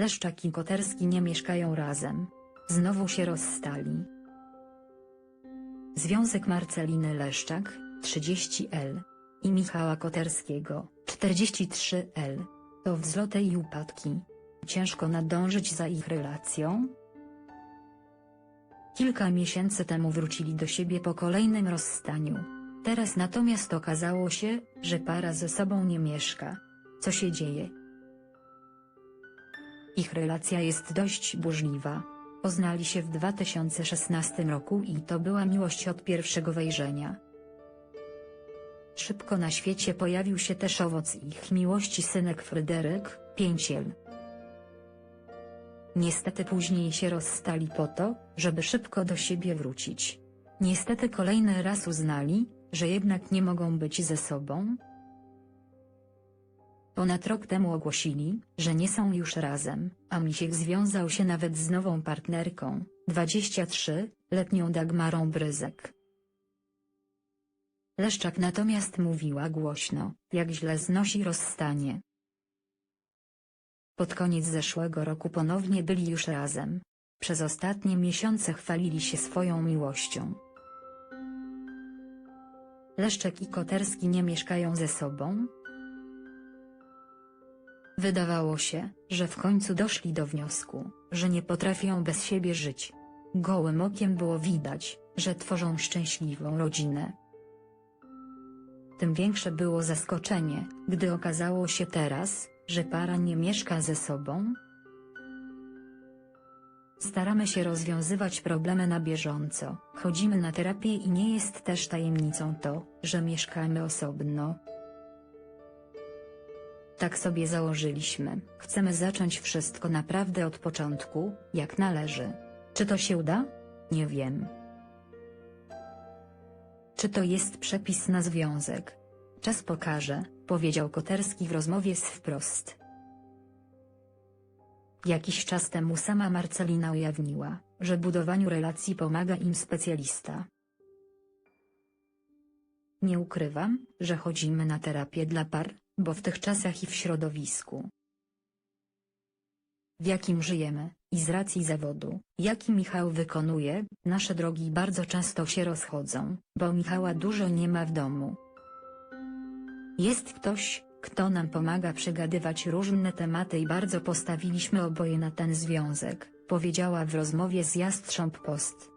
Leszczak i Koterski nie mieszkają razem. Znowu się rozstali. Związek Marceliny Leszczak, 30L i Michała Koterskiego, 43L. To wzloty i upadki. Ciężko nadążyć za ich relacją. Kilka miesięcy temu wrócili do siebie po kolejnym rozstaniu. Teraz natomiast okazało się, że para ze sobą nie mieszka. Co się dzieje? Ich relacja jest dość burzliwa. Poznali się w 2016 roku i to była miłość od pierwszego wejrzenia. Szybko na świecie pojawił się też owoc ich miłości synek Fryderyk, Pięciel. Niestety później się rozstali po to, żeby szybko do siebie wrócić. Niestety kolejny raz uznali, że jednak nie mogą być ze sobą. Ponad rok temu ogłosili, że nie są już razem, a Misiek związał się nawet z nową partnerką, 23-letnią Dagmarą Bryzek. Leszczak natomiast mówiła głośno, jak źle znosi rozstanie. Pod koniec zeszłego roku ponownie byli już razem. Przez ostatnie miesiące chwalili się swoją miłością. Leszczek i Koterski nie mieszkają ze sobą. Wydawało się, że w końcu doszli do wniosku, że nie potrafią bez siebie żyć. Gołym okiem było widać, że tworzą szczęśliwą rodzinę. Tym większe było zaskoczenie, gdy okazało się teraz, że para nie mieszka ze sobą. Staramy się rozwiązywać problemy na bieżąco, chodzimy na terapię i nie jest też tajemnicą to, że mieszkamy osobno. Tak sobie założyliśmy, chcemy zacząć wszystko naprawdę od początku, jak należy. Czy to się uda? Nie wiem. Czy to jest przepis na związek? Czas pokaże, powiedział Koterski w rozmowie z Wprost. Jakiś czas temu sama Marcelina ujawniła, że budowaniu relacji pomaga im specjalista. Nie ukrywam, że chodzimy na terapię dla par, bo w tych czasach i w środowisku, w jakim żyjemy, i z racji zawodu, jaki Michał wykonuje, nasze drogi bardzo często się rozchodzą, bo Michała dużo nie ma w domu. Jest ktoś, kto nam pomaga przegadywać różne tematy i bardzo postawiliśmy oboje na ten związek, powiedziała w rozmowie z Jastrząb Post.